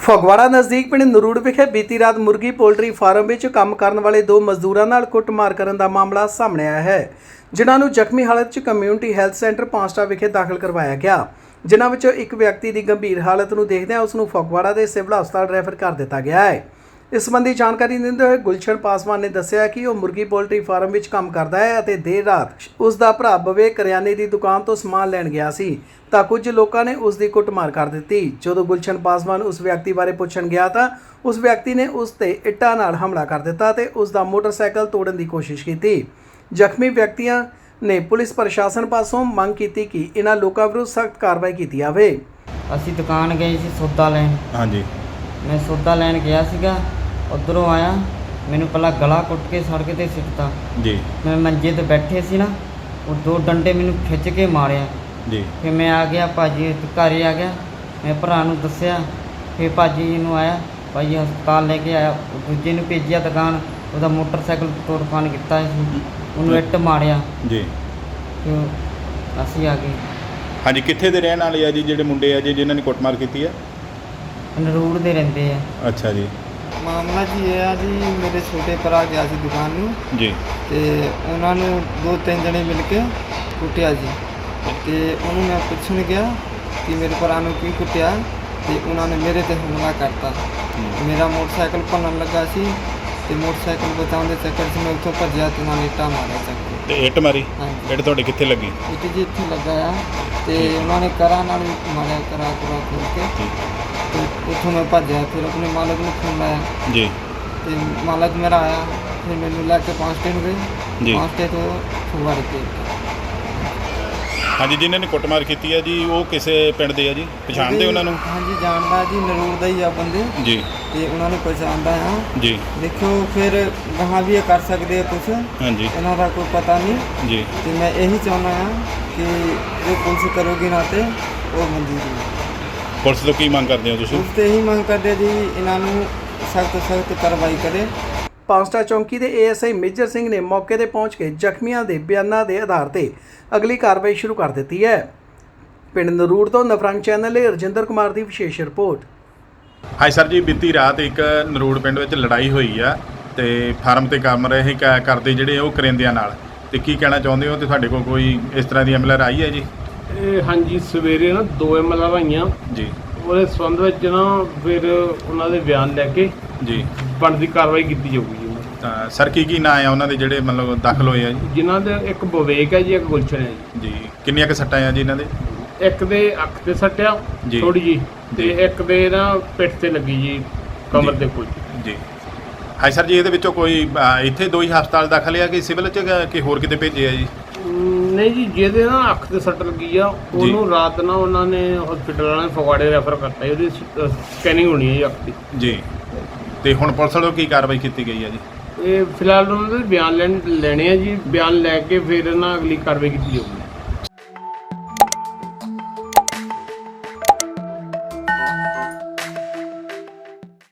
ਫਗਵਾੜਾ ਨਜ਼ਦੀਕ ਪਿੰਡ ਨਰੂੜ ਵਿਖੇ ਬੀਤੀ ਰਾਤ ਮੁਰਗੀ ਪੋਲਟਰੀ ਫਾਰਮ ਵਿੱਚ ਕੰਮ ਕਰਨ ਵਾਲੇ ਦੋ ਮਜ਼ਦੂਰਾਂ ਨਾਲ ਕੁੱਟਮਾਰ ਕਰਨ ਦਾ ਮਾਮਲਾ ਸਾਹਮਣੇ ਆਇਆ ਹੈ। ਜਿਨ੍ਹਾਂ ਨੂੰ ਜ਼ਖਮੀ ਹਾਲਤ 'ਚ ਕਮਿਊਨਿਟੀ ਹੈਲਥ ਸੈਂਟਰ ਪਾਂਸਟਾ ਵਿਖੇ ਦਾਖਲ ਕਰਵਾਇਆ ਗਿਆ। ਜਿਨ੍ਹਾਂ ਵਿੱਚੋਂ ਇੱਕ ਵਿਅਕਤੀ ਦੀ ਗੰਭੀਰ ਹਾਲਤ ਨੂੰ ਦੇਖਦਿਆਂ ਉਸ ਨੂੰ ਫਗਵਾੜਾ ਦੇ ਸਿਵਲ ਹਸਪਤਾਲ ਰੈਫਰ ਕਰ ਦਿੱਤਾ ਗਿਆ ਹੈ। ਇਸ ਸੰਬੰਧੀ ਜਾਣਕਾਰੀ ਦਿੰਦੇ ਹੋਏ ਗੁਲਸ਼ਨ ਪਾਸਵਾਨ ਨੇ ਦੱਸਿਆ ਕਿ ਉਹ ਮੁਰਗੀ ਪੋਲਟਰੀ ਫਾਰਮ ਵਿੱਚ ਕੰਮ ਕਰਦਾ ਹੈ ਅਤੇ ਦੇਰ ਰਾਤ ਉਸ ਦਾ ਭਰਾ ਬਵੇ ਕਰਿਆਨੇ ਦੀ ਦੁਕਾਨ ਤੋਂ ਸਮਾਨ ਲੈਣ ਗਿਆ ਸੀ ਤਾਂ ਕੁਝ ਲੋਕਾਂ ਨੇ ਉਸ ਦੀ ਕੁੱਟਮਾਰ ਕਰ ਦਿੱਤੀ। ਜਦੋਂ ਗੁਲਸ਼ਨ ਪਾਸਵਾਨ ਉਸ ਵਿਅਕਤੀ ਬਾਰੇ ਪੁੱਛਣ ਗਿਆ ਤਾਂ ਉਸ ਵਿਅਕਤੀ ਨੇ ਉਸ ਤੇ ਇੱਟਾਂ ਨਾਲ ਹਮਲਾ ਕਰ ਦਿੱਤਾ ਤੇ ਉਸ ਦਾ ਮੋਟਰਸਾਈਕਲ ਤੋੜਨ ਦੀ ਕੋਸ਼ਿਸ਼ ਕੀਤੀ। ਜ਼ਖਮੀ ਵਿਅਕਤੀਆਂ ਨੇ ਪੁਲਿਸ ਪ੍ਰਸ਼ਾਸਨ ਪਾਸੋਂ ਮੰਗ ਕੀਤੀ ਕਿ ਇਹਨਾਂ ਲੋਕਾਂ ਵਿਰੁੱਧ ਸਖਤ ਕਾਰਵਾਈ ਕੀਤੀ ਜਾਵੇ। ਅਸੀਂ ਦੁਕਾਨ ਗਏ ਸੀ ਸੌਦਾ ਲੈਣ। ਹਾਂਜੀ। ਮੈਂ ਸੌਦਾ ਲੈਣ ਗਿਆ ਸੀਗਾ। ਉਧਰੋਂ ਆਇਆ ਮੈਨੂੰ ਪਹਿਲਾਂ ਗਲਾ ਕੁੱਟ ਕੇ ਸੜਕ ਤੇ ਸਿੱਟਤਾ। ਜੀ। ਮੈਂ ਮੰਜੇ ਤੇ ਬੈਠੇ ਸੀ ਨਾ ਉਹ ਦੋ ਡੰਡੇ ਮੈਨੂੰ ਖਿੱਚ ਕੇ ਮਾਰਿਆ। ਜੀ। ਫਿਰ ਮੈਂ ਆ ਗਿਆ ਭਾਜੀ ਘਰੇ ਆ ਗਿਆ। ਮੈਂ ਭਰਾ ਨੂੰ ਦੱਸਿਆ ਫਿਰ ਭਾਜੀ ਜੀ ਨੂੰ ਆਇਆ ਭਾਜੀ ਹਸਪਤਾਲ ਲੈ ਕੇ ਆਇਆ। ਉਹ ਦੂਜੇ ਨੂੰ ਭੇਜਿਆ ਦੁਕਾਨ ਉਹਦਾ ਮੋਟਰਸਾਈਕਲ ਤੋੜ ਫਾਨ ਕੀਤਾ ਸੀ। ਉਹਨੂੰ ਇੱਟ ਮਾਰਿਆ। ਜੀ। ਫਿਰ ਅਸੀਂ ਆ ਗਏ। ਹਾਂਜੀ ਕਿੱਥੇ ਦੇ ਰਹਿਣ ਵਾਲੇ ਆ ਜੀ ਜਿਹੜੇ ਮੁੰਡੇ ਆ ਜੀ ਜਿਨ੍ਹਾਂ ਨੇ ਕੁੱਟਮਾਰ ਕੀਤੀ ਆ? ਨਰੂੜ ਦੇ ਰਹਿੰਦੇ ਆ। ਅੱਛਾ ਜੀ। ਮਾਮਲਾ ਜੀ ਇਹ ਆ ਜੀ ਮੇਰੇ ਛੋਟੇ ਭਰਾ ਗਿਆ ਸੀ ਦੁਕਾਨ ਨੂੰ ਜੀ। ਤੇ ਉਹਨਾਂ ਨੂੰ ਦੋ ਤਿੰਨ ਜਣੇ ਮਿਲ ਕੇ ਕੁੱਟਿਆ ਜੀ। ਤੇ ਉਹਨੂੰ ਮੈਂ ਪੁੱਛਣ ਗਿਆ ਕਿ ਮੇਰੇ ਭਰਾ ਨੂੰ ਕੀ ਕੁੱਟਿਆ ਤੇ ਉਹਨਾਂ ਨੇ ਮੇਰੇ ਤੇ ਹਮਲਾ ਕਰਤਾ। ਮੇਰਾ ਮੋਟਰਸਾਈਕਲ ਭੰਨਣ ਲੱਗਾ ਸੀ ਤੇ ਮੋਟਰਸਾਈਕਲ ਬਚਾਉਣ ਦੇ ਚੱਕਰ 'ਚ ਮੈਂ ਉੱਥੋਂ ਭੱਜਿਆ ਤੇ ਉਹਨਾਂ ਨੇ ਇੱਟਾਂ ਮਾਰਿਆ ਚੱਕ ਤੇ ਇੱਟ ਮਾਰੀ? ਹਾਂਜੀ। ਇੱਟ ਤੁਹਾਡੇ ਕਿੱਥੇ ਲੱਗੀ? ਇੱਟ ਜੀ ਇੱਥੇ ਲੱਗਾ ਆ। ਤੇ ਉਹਨਾਂ ਨੇ ਕਰਾਂ ਨਾਲ ਵੀ ਮਾਰਿਆ ਕਰਾ ਕਰਾ ਖੋਲ ਕੇ। ਤੇ ਉੱਥੋਂ ਮੈਂ ਭੱਜਿਆ ਫਿਰ ਆਪਣੇ ਮਾਲਕ ਨੂੰ ਫੋਨ ਲਾਇਆ। ਜੀ। ਤੇ ਮਾਲਕ ਮੇਰਾ ਆਇਆ ਫਿਰ ਮੈਨੂੰ ਲੈ ਕੇ ਪਾਂਸਟੇ ਨੂੰ ਗਏ। ਜੀ। ਪਾਂਸਟੇ ਤੋਂ ਫੁਵਾੜ ਕੇ ਹਾਂਜੀ ਜਿਨ੍ਹਾਂ ਨੇ ਕੁੱਟਮਾਰ ਕੀਤੀ ਆ ਜੀ ਉਹ ਕਿਸੇ ਪਿੰਡ ਦੇ ਆ ਜੀ? ਪਛਾਣਦੇ ਉਹਨਾਂ ਨੂੰ? ਹਾਂਜੀ ਜਾਣਦਾ ਜੀ ਨਰੂਰ ਦਾ ਹੀ ਆ ਬੰਦੇ। ਜੀ। ਤੇ ਉਹਨਾਂ ਨੂੰ ਪਛਾਣਦਾ ਆ ਜੀ। ਦੇਖੋ ਫਿਰ ਗਾਹਾਂ ਵੀ ਇਹ ਕਰ ਸਕਦੇ ਆ ਕੁਝ ਹਾਂਜੀ। ਇਹਨਾਂ ਦਾ ਕੋਈ ਪਤਾ ਨਹੀਂ। ਜੀ। ਤੇ ਮੈਂ ਇਹੀ ਚਾਹੁੰਦਾ ਆ ਕਿ ਜੋ ਪੁਲਿਸ ਕਰੋਗੀ ਨਾ ਤੇ ਉਹ ਮਨਜ਼ੂਰ ਹੈ ਪੁਲਿਸ ਤੋਂ ਕੀ ਮੰਗ ਕਰਦੇ ਹੋ ਤੁਸੀਂ? ਉਸ ਤੇ ਇਹੀ ਮੰਗ ਕਰਦੇ ਜੀ ਇਹਨਾਂ ਨੂੰ ਸਖਤ ਸਖਤ ਕਾਰਵਾਈ ਕਰੇ। ਪਾਂਸਟਾ ਚੌਂਕੀ ਦੇ ਏਐਸਆਈ ਮੇਜਰ ਸਿੰਘ ਨੇ ਮੌਕੇ ਤੇ ਪਹੁੰਚ ਕੇ ਜ਼ਖਮੀਆਂ ਦੇ ਬਿਆਨਾਂ ਦੇ ਆਧਾਰ ਤੇ ਅਗਲੀ ਕਾਰਵਾਈ ਸ਼ੁਰੂ ਕਰ ਦਿੱਤੀ ਹੈ। ਪਿੰਡ ਨਰੂੜ ਤੋਂ ਨਫਰੰਗ ਚੈਨਲ ਲਈ ਰਜਿੰਦਰ ਕੁਮਾਰ ਦੀ ਵਿਸ਼ੇਸ਼ ਰਿਪੋਰਟ। ਹਾਈ ਸਰ ਜੀ ਬੀਤੀ ਰਾਤ ਇੱਕ ਨਰੂੜ ਪਿੰਡ ਵਿੱਚ ਲੜਾਈ ਹੋਈ ਆ ਤੇ ਫਾਰਮ ਤੇ ਕੰਮ ਰਹੇ ਕ- ਕਰਦੇ ਜਿਹੜੇ ਉਹ ਕਰਿੰਦਿਆਂ ਨਾਲ। ਤੇ ਕੀ ਕਹਿਣਾ ਚਾਹੁੰਦੇ ਹੋ? ਤੇ ਤੁਹਾਡੇ ਕੋਲ ਕੋਈ ਇਸ ਤਰ੍ਹਾਂ ਦੀ ਐਮਐਲਆਰ ਆਈ ਹੈ ਜੀ? ਇਹ ਹਾਂਜੀ ਸਵੇਰੇ ਨਾ ਦੋ ਐਮਐਲਆਰ ਆਈਆਂ। ਜੀ। ਉਹਦੇ ਸੰਬੰਧ ਵਿੱਚ ਨਾ ਫਿਰ ਉਹਨਾਂ ਦੇ ਬਿਆਨ ਲੈ ਕੇ ਜੀ। ਬਣਦੀ ਕਾਰਵਾਈ ਕੀਤੀ ਜਾਊਗੀ ਜੀ। ਤਾਂ ਸਰ ਕੀ ਕੀ ਨਾਂ ਆ ਉਹਨਾਂ ਦੇ ਜਿਹੜੇ ਮਤਲਬ ਦਾਖਲ ਹੋਏ ਆ ਜੀ? ਜਿਨ੍ਹਾਂ ਦੇ ਇੱਕ ਵਿਵੇਕ ਹੈ ਜੀ ਇੱਕ ਗੁਲਸ਼ਨ ਹੈ ਜੀ। ਕਿੰਨੀਆਂ ਕੁ ਸੱਟਾਂ ਆ ਜੀ ਇਹਨਾਂ ਦੇ? ਜੀ ਇੱਕ ਦੇ ਅੱਖ ਤੇ ਸੱਟਿਆ ਜੀ। ਥੋੜੀ ਜੀ ਤੇ ਜੀ। ਇੱਕ ਦੇ ਨਾ ਪਿੱਠ ਤੇ ਲੱਗੀ ਜੀ ਕਮਰ ਜੀ। ਦੇ ਕੋਲ। ਜੀ। ਹਾਈ ਸਰ ਜੀ ਇਹਦੇ ਵਿੱਚੋਂ ਕੋਈ ਅ, ਇੱਥੇ ਦੋ ਹੀ ਹਸਪਤਾਲ ਦਾਖਲ ਆ ਕਿ ਸਿਵਲ ਚ ਕਿ ਹੋਰ ਕਿਤੇ ਭੇਜੇ ਆ ਜੀ? ਅਮ, ਨਹੀਂ ਜੀ ਜਿਹਦੇ ਨਾ ਅੱਖ ਤੇ ਸੱਟ ਲੱਗੀ ਆ ਉਹਨੂੰ ਰਾਤ ਨਾ ਉਹਨਾਂ ਨੇ ਹਸਪੀਟਲ ਵਾਲਿਆਂ ਨੇ ਫਗਵਾੜੇ ਰੈਫਰ ਕਰਤਾ ਜੀ ਉਹਦੀ ਸਕੈਨਿੰਗ ਹੋਣੀ ਹੈ ਜੀ ਅੱਖ ਦੀ। ਜੀ। ਤੇ ਹੁਣ ਪੁਲਿਸ ਵੱਲੋਂ ਕੀ ਕਾਰਵਾਈ ਕੀਤੀ ਗਈ ਆ ਜੀ? ਇਹ ਫਿਲਹਾਲ ਉਹਨਾਂ ਦੇ ਬਿਆਨ ਲੈਣ ਲੈਣੇ ਆ ਜੀ ਬਿਆਨ ਲੈ ਕੇ ਫਿਰ ਨਾ ਅਗਲੀ ਕਾਰਵਾਈ ਕੀਤੀ ਜਾਊਗੀ।